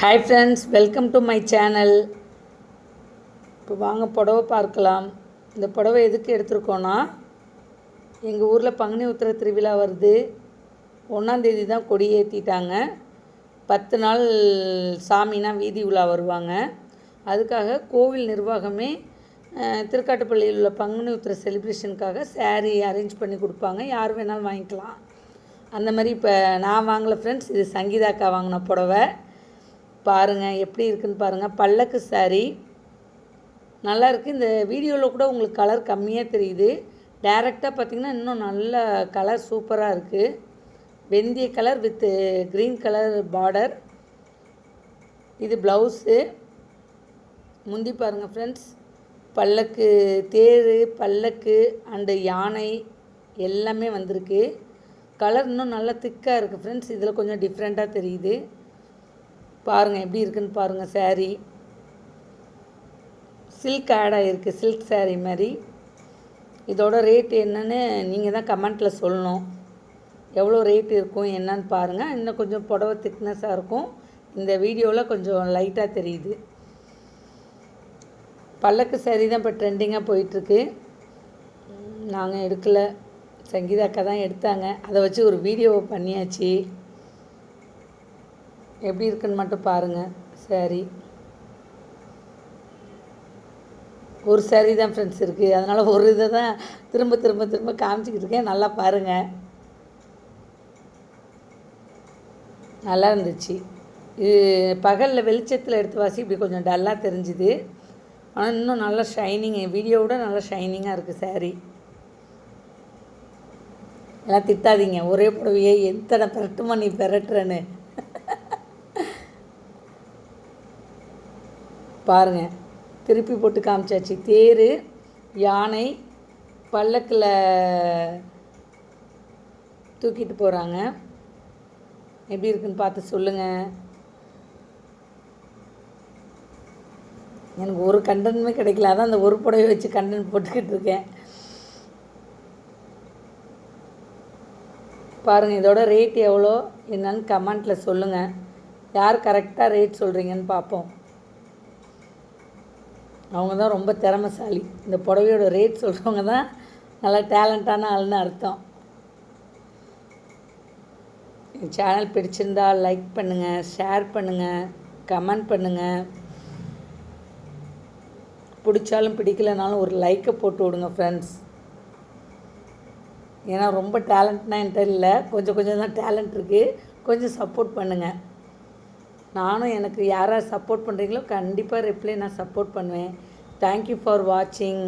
Hi friends welcome to my channel இப்போ வாங்க புடவை பார்க்கலாம். இந்த புடவை எதுக்கு எடுத்திருக்கோன்னா எங்கள் ஊரில் பங்குனி உத்திர திருவிழா வருது. ஒன்றாந்தேதி தான் கொடி ஏற்றிட்டாங்க பத்து நாள் சாமினா வீதி உலா வருவாங்க. அதுக்காக கோவில் நிர்வாகமே திருக்காட்டுப்பள்ளியில் உள்ள பங்குனி உத்திர செலிப்ரேஷனுக்காக சேரீ அரேஞ்ச் பண்ணி கொடுப்பாங்க. யார் வேணாலும் வாங்கிக்கலாம். அந்த மாதிரி இப்போ நான் வாங்கலை ஃப்ரெண்ட்ஸ் இது சங்கீதாக்கா வாங்கின புடவை. பாருங்கள் எப்படி இருக்குன்னு பாருங்கள் பல்லக்கு saree. நல்லா இருக்குது இந்த வீடியோவில் கூட உங்களுக்கு கலர் கம்மியாக தெரியுது. டைரெக்டாக பார்த்தீங்கன்னா இன்னும் நல்ல கலர் சூப்பராக இருக்குது வெந்தய கலர் வித்து க்ரீன் கலர் பார்டர் இது ப்ளவுஸு முந்தி பாருங்கள் ஃப்ரெண்ட்ஸ் பல்லக்கு தேர் பல்லக்கு அண்டு யானை எல்லாமே வந்திருக்கு. கலர் இன்னும் நல்லா திக்காக இருக்குது ஃப்ரெண்ட்ஸ் இதில் கொஞ்சம் டிஃப்ரெண்ட்டாக தெரியுது. பாருங்கள் எப்படி இருக்குன்னு பாருங்கள் சேரீ சில்க் ஆட் ஆகிருக்கு சில்க் சேரீ மாதிரி. இதோட ரேட் என்னன்னு நீங்கள் தான் கமெண்ட்டில் சொல்லணும். எவ்வளோ ரேட் இருக்கும் என்னன்னு பாருங்கள் இன்னும் கொஞ்சம் புடவை திக்னஸாக இருக்கும். இந்த வீடியோவில் கொஞ்சம் லைட்டாக தெரியுது. பல்லக்கு சேரீ தான் இப்போ ட்ரெண்டிங்காக போயிட்டுருக்கு. நாங்கள் எடுக்கலை. சங்கீதா அக்கா தான் எடுத்தாங்க. அதை வச்சு ஒரு வீடியோவை பண்ணியாச்சு. எப்படி இருக்குன்னு மட்டும் பாருங்கள் saree ஒரு saree தான் ஃப்ரெண்ட்ஸ் இருக்குது அதனால் ஒரு இதை தான் திரும்ப திரும்ப திரும்ப காமிச்சிக்கிட்டு இருக்கேன். நல்லா பாருங்கள் நல்லா இருந்துச்சு. இது பகலில் வெளிச்சத்தில் எடுத்து வாசி இப்படி கொஞ்சம் டல்லாக தெரிஞ்சுது. ஆனால் இன்னும் நல்லா ஷைனிங் வீடியோவோட நல்லா ஷைனிங்காக இருக்குது saree. எல்லாம் திட்டாதீங்க. ஒரே புடவையே எத்தனை பெரட்டுமா நீ பெரட்டுறேன்னு. பாருங்கள் திருப்பி போட்டு காமிச்சாச்சு. தேர் யானை பல்லக்கில் தூக்கிட்டு போகிறாங்க எப்படி இருக்குன்னு பார்த்து சொல்லுங்கள் எனக்கு ஒரு கண்டனுமே கிடைக்கல. அதான் அந்த ஒரு புடவை வச்சு கண்டன் போட்டுக்கிட்டு இருக்கேன். பாருங்கள் இதோட ரேட் எவ்வளோ? என்னன்னு கமெண்ட்டில் சொல்லுங்கள் யார் கரெக்டாக ரேட் சொல்கிறீங்கன்னு பார்ப்போம். அவங்க தான் ரொம்ப திறமைசாலி. இந்த புடவையோட ரேட் சொல்கிறவங்க தான் நல்லா டேலண்டான ஆள்னு அர்த்தம். என் சேனல் பிடிச்சிருந்தா லைக் பண்ணுங்கள் ஷேர் பண்ணுங்கள் கமெண்ட் பண்ணுங்கள் பிடிச்சாலும் பிடிக்கலனாலும் ஒரு லைக்கை போட்டு விடுங்க ஃப்ரெண்ட்ஸ் ஏன்னா ரொம்ப டேலண்ட்னா என்கிட்ட இல்லை. கொஞ்சம் கொஞ்சம் தான் டேலண்ட் இருக்குது கொஞ்சம் சப்போர்ட் பண்ணுங்கள் நானும் எனக்கு யார் யார் சப்போர்ட் பண்ணுறீங்களோ கண்டிப்பாக ரிப்ளை நான் சப்போர்ட் பண்ணுவேன். தேங்க்யூ ஃபார் வாட்சிங்